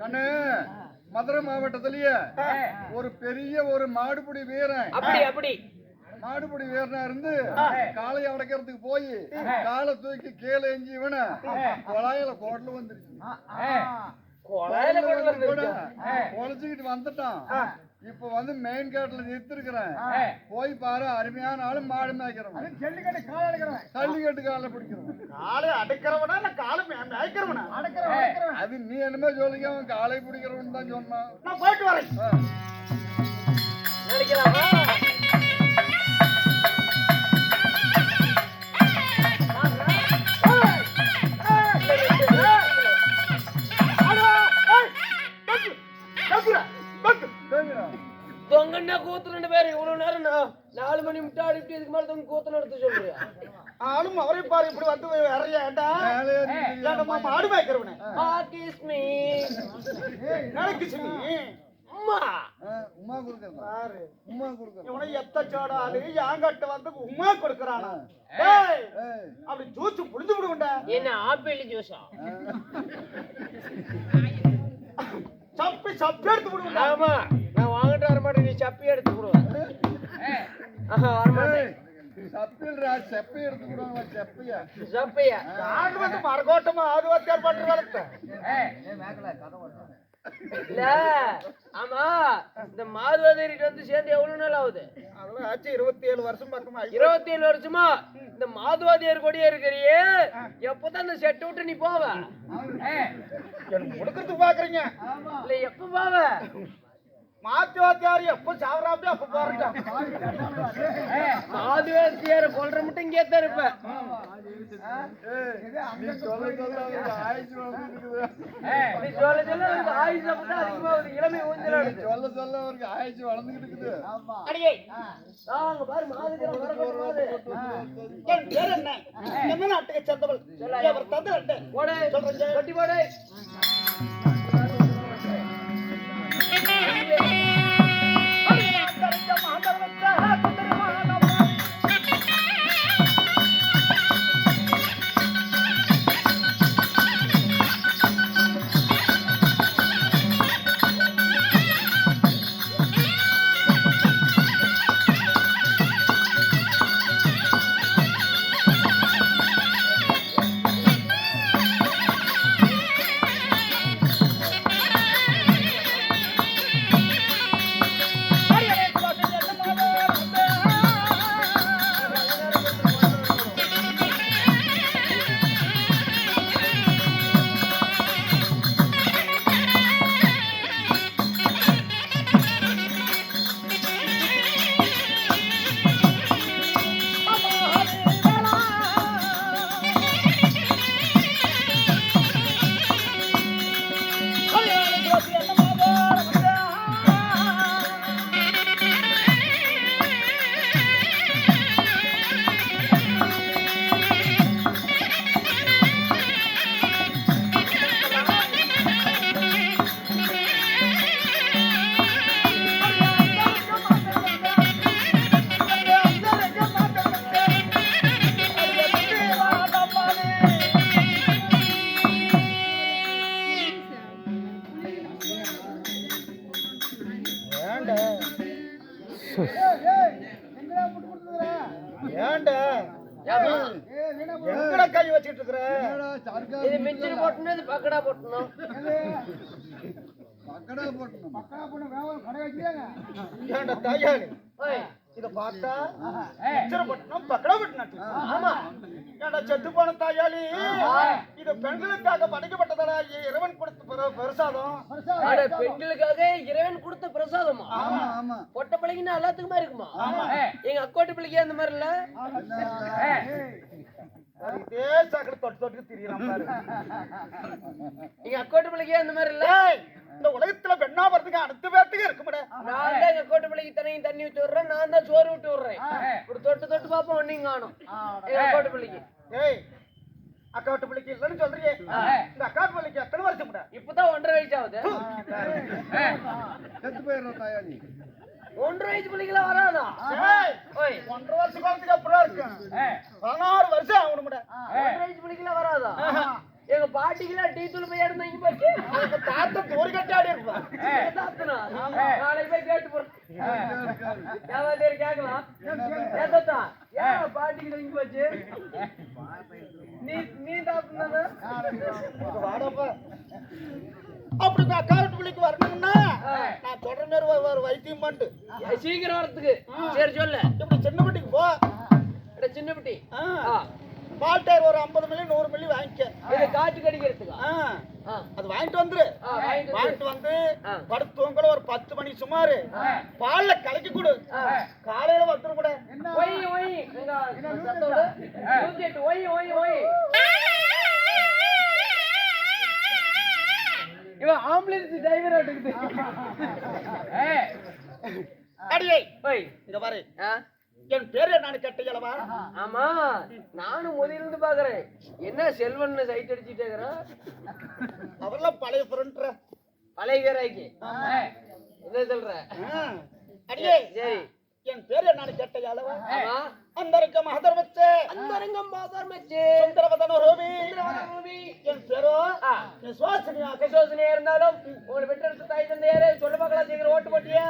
கண்ணு மதுரை மாவட்டத்திலேயே ஒரு பெரிய ஒரு மாடுபிடி வீரன். அப்படி அப்படி. மாடுபிடி வீரனா இருந்து காளையை அடக்கிறதுக்கு போய் காலை தூக்கி கீழே எஞ்சி இவன கொலாயில கோட்டல வந்துருச்சு. பொழைச்சுக்கிட்டு வந்துட்டான். இப்ப வந்து மெயின் கேட்ல நிறுத்திருக்கிறேன். போய் பாரு அருமையான ஆளு மாடு மேய்க்கிறவன். ஜல்லிக்கட்டு கால் அடக்கிறவன். ஜல்லிக்கட்டு காலை பிடிக்கிறவன். காலை அடைக்கிறவனா இல்ல காலை மேய்க்கிறவனா? அடக்கிறவன் அடக்கிறவன். அது நீ என்னமே சொல்லிக்க அவன் காலை பிடிக்கிறவன் தான் சொன்னான். நான் போயிட்டு வரேன். பாரு இப்படி வந்து வரையாண்டா மேலே இருந்து நம்ம மாடு மேய்க்கிறவனே? கிஸ் மீ நினைக்குச்சு நீ. அம்மா ஆ, உமா கொடுக்கறதா பாரு. உமா கொடுக்கறதா இவனை எத்த சோடாது யாங்கட்ட வந்து உமா கொடுக்கறானா? டேய் அப்படி ஜூஸ் புடிஞ்சு விடுங்கடா என்ன ஆப்பிள் ஜூஸா? சப்பி சப்பி எடுத்து விடுங்கடா ஆமா நான் வாங்கிட்டு வர மாட்டேன் நீ சப்பி எடுத்து கொடுவேன் ஆஹா, வர மாட்டேன். மரகோட்டமா ஆது வத்தியார் பண்ற வளர்த்த இல்ல ஆமா இந்த மாதுவாதேரிட்டு வந்து சேர்ந்து எவ்வளவு நாள் ஆகுது? அதெல்லாம் ஆச்சு இருபத்தி ஏழு வருஷம் பக்கமா இருபத்தி ஏழு வருஷமா? இந்த மாதுவாதியார் கொடியே இருக்கிறியே எப்பதான் இந்த செட்டை விட்டு நீ போவ? எனக்கு கொடுக்கறதுக்கு பாக்குறீங்க? இல்ல எப்ப போவ? மாத்தி வாத்தியார் எப்ப சாவராப்படி அப்ப போறேன் மாதுவாதியார கொல்ற மட்டும் இங்கே தான் இருப்ப. நீ சொல்ல சொல்ல வளர்ந்துருக்குது நீ சொல்ல சொல்ல உனக்கு ஆயுசு அப்பதான் அதிகமாகுது. இளமை நீ ஊஞ்சலாடுது சொல்ல சொல்ல அவருக்கு ஆயுசு வளர்ந்துகிட்டு இருக்குது. அடியே. அங்க பாரு மாதுகிற வரக்கூட மாது என் பேர் என்ன? என்ன நாட்டுக்கு சேர்ந்தவள். அவர் தந்து போடு. கொட்டி போடு. ஏன்டா இது மிச்சர் போட்டுனா இது பக்கடா போட்டணும் பக்கடா போட்டணும் மக்களா பொண்ணு வேவல் கடை வச்சுட்டாங்க ஏன்டா தாயாளி? ஓய், இத பார்த்தா பிச்சரை பட்டணும் பக்கடா பட்டினாட்டு ஆமா. ஏன்டா செத்து போன தாயாளி? இது பெண்களுக்காக படைக்கப்பட்டதடா இறைவன் கொடுத்த பெரு- பிரசாதம். பெண்களுக்காக இறைவன் கொடுத்த பிரசாதமா? ஆமா ஆமா. பொட்ட பிள்ளைங்கன்னா எல்லாத்துக்குமே இருக்குமா? எங்க அக்கோட்டு பிள்ளைக்கு அந்த மாதிரி இல்ல இதே சாக்கடை தொட்டு தொட்டு திரியலாம் பாரு. எங்க அக்கோட்டு பிள்ளைக்கு அந்த மாதிரி இல்ல? இந்த உலகத்துல பெண்ணா வரதுக்கு அடுத்த பேர்த்துக்கு இருக்க முடியாது நான் தான் எங்க அக்கோட்டு பிள்ளைக்கு தனியும் தண்ணி ஊத்தி விடுறேன். நான் தான் சோறு விட்டு விடுறேன். இப்படி தொட்டு தொட்டு பாப்போம் ஒன்னையும் காணும். எங்க அக்கோட்டு பிள்ளைக்கு ஏய் அக்கா வீட்டு பிள்ளைக்கு இல்லைன்னு சொல்றீங்க இந்த அக்கா வீட்டு பிள்ளைக்கு எத்தனை வருஷம் கூட இப்பதான் ஒன்றரை வயசு ஆகுது. செத்து போயிடுற தாயாளி ஒன்றரை வயசு பிள்ளைங்களா வராதா? ஒன்றரை வருஷம் காலத்துக்கு அப்புறம் இருக்கு பதினாறு வருஷம் ஆகணும் கூட ஒன்றரை வயசு பிள்ளைங்களா வராதா? எங்க பாட்டிக்கெல்லாம் டீ தூள் போய் எடுத்தா இங்க போச்சு எங்க தாத்தா தோரி கட்டி ஆடி இருப்பான் தாத்தனா? நாளைக்கு போய் கேட்டு போறேன் கேட்கலாம்? ஏன் தாத்தா. ஏன் பாட்டிக்கிட்ட இங்க போச்சு? நீ நீ தாத்தனா வாடப்பா அப்படி இந்த அக்கா வீட்டு பிள்ளைக்கு வரணும்னா நான் சொல்ற மாதிரி ஒரு- வைத்தியம் பண்ணிட்டு. சீக்கிரம் வரதுக்கு சரி சொல்லு. இப்படி சின்ன வீட்டுக்கு போ. அட சின்ன பிட்டி. ஆ, ஆ, பால் டயர் ஒரு ஐம்பது மில்லி நூறு மில்லி வாங்கிக்க. இது காற்று கடிக்கிறதுக்கா? அது வாங்கிட்டு வந்துரு. வாங்கிட்டு வந்து. படுத்து தூங்கல ஒரு பத்து மணி சுமாரு. பால்ல கலக்கி கொடு. காலையில வந்துரு கூட. Y Y. Y Y Y. இவன் ஆம்புலன்ஸ் டிரைவர் ஆட்டுக்குது அடியே. ஒய் இங்க பாரு. என் பேர் என்னன்னு கேட்டீங்களவா? ஆமா. நானும் முதல்ல இருந்து பாக்குறேன் என்ன செல்வன் சைட் அடிச்சுட்டே இருக்கிறான்? அவரெல்லாம் பழைய ஃப்ரெண்ட்ற பழைய பேராக்கி. என்ன சொல்ற? அடியே. சரி. என் பேர் என்னன்னு கேட்டீங்களவா ஆமா. அந்த இருக்க மகதர் வச்சே அந்த ரங்கம் பாதார் மச்சே சுந்தரவதன ரோபி என் பேரோ? ஆ. என் சுவாசனியா விசுவாசனையா இருந்தாலும் உங்களை பெற்றெடுத்த தாய் தந்தையாரே சொல்ல பார்க்கலாம் சீக்கிரம் ஓட்டு போட்டியா.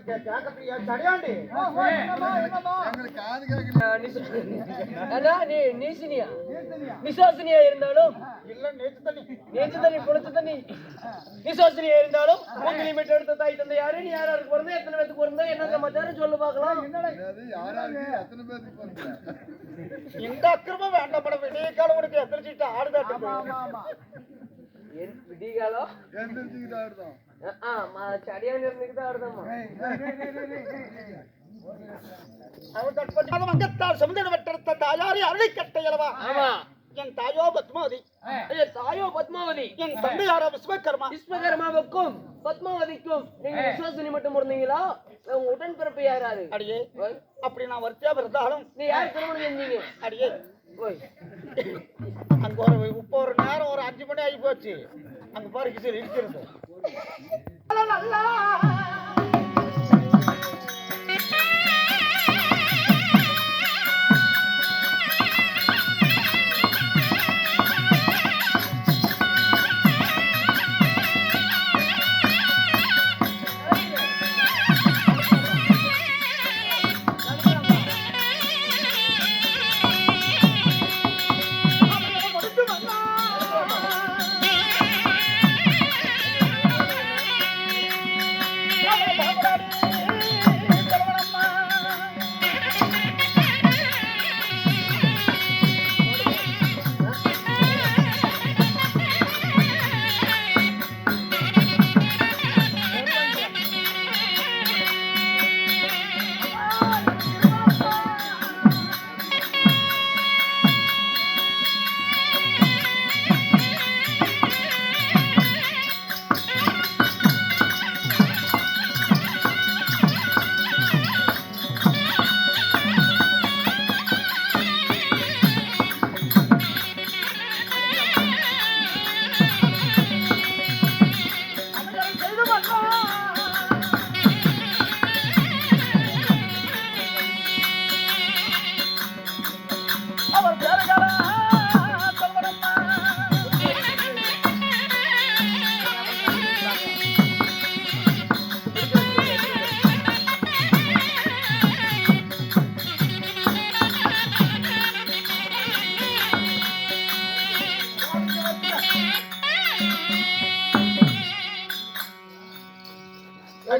கேட்கறியா சரியாண்டி நீ நீசினியா? நிசாசினியா இருந்தாலும் இல்ல நேற்று தண்ணி. நேற்று தண்ணி நிசாசினியா இருந்தாலும் உங்களை பெற்றெடுத்த தாய் தந்தை யாரு? நீ யார் யாருக்கு பிறந்த எத்தனை பேத்துக்கு பிறந்த என்ன சமாச்சாரம்? சொல்லு பார்க்கலாம். யாராருக்கு எத்தனை இந்த அக்கிரமம் வேண்டாம் படம். விடிய காலம் உனக்கு எதிர்ச்சிட்டு ஆடுதாட்டு என் விடிகாலம் எந்திரிச்சுக்கிட்டு ஆடுதான் சடியான இருந்துக்கு தான் ஆடுதாம்மா அவன் கட் பண்ணி அது வங்கத்தால் சுமந்திர வெட்டெடுத்த தாயாரி அருளை கட்டையளவா ஆமா என் தாயோ பத்மாவதி ஐயா, தாயோ பத்மாவதி என் தந்தையாரோ விஸ்வகர்மா விஸ்வகர்மாவுக்கும் பத்மாவதிக்கும் நீங்க விசுவாசினி மட்டும் இருந்தீங்களா உங்க உடன்பிறப்பு யாராரு அடியே ஓய், அப்படி நான் வரிசையா இருந்தாலும் நீ யார் திருமணம் செஞ்சீங்க அடியே ஓய் அங்க ஒரு இப்போ ஒரு நேரம் ஒரு அஞ்சு மணி ஆகி போச்சு அங்க பாரு இருக்கிறது la la la.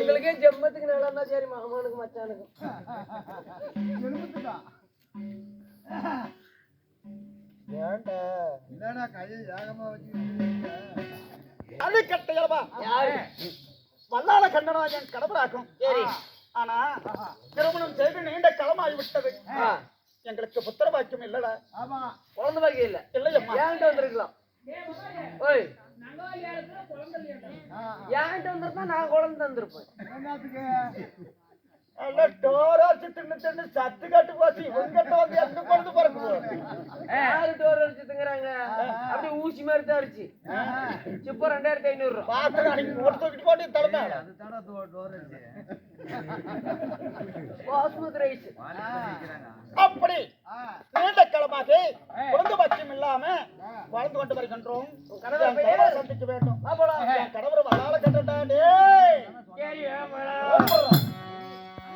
எங்களுக்கே ஜெம்மத்துக்கு நல்லா இருந்தா சரி மாமனுக்கு மச்சானுக்கு. எலும்புத்துக்கா ஏன்டா? என்னடா கையை ஏகமா வச்சு அது யாரு? வல்லால கண்டனம் என் கடவுளாக்கும் சரி. ஆனா திருமணம் செய்து நீண்ட காலமாகி விட்டது. எங்களுக்கு புத்திர பாக்கியம் இல்லடா. ஆமா. குழந்தை பாக்கியம் இல்ல. இல்லையம்மா. ஏன்கிட்ட வந்திருக்கலாம்? ஓய். ஆ, ஏன்கிட்ட வந்திருந்தா நான் குழந்தை அல்ல டோராச்சு தின்னு தின்னு சத்து கட்டு போச்சு. இவங்கிட்ட வந்து யாரு டோர் அடிச்சு திங்குறாங்க? அப்படியே ஊசி மாதிரி தான் அடிச்சு. இப்போ ரெண்டாயிரத்தி ஐநூறு ரூபா. பாத்து அன்னைக்கு ஒரு தூக்கிட்டு போட்டு தலைமை. பாஸ்மதி ரைஸ் அப்படி. நீண்ட காலமாக குழந்தை இல்லாம வளர்ந்து கொண்டு வருகின்றோம். சந்திக்க வேண்டும். கடவுள் வரால கட்டுட்டாடே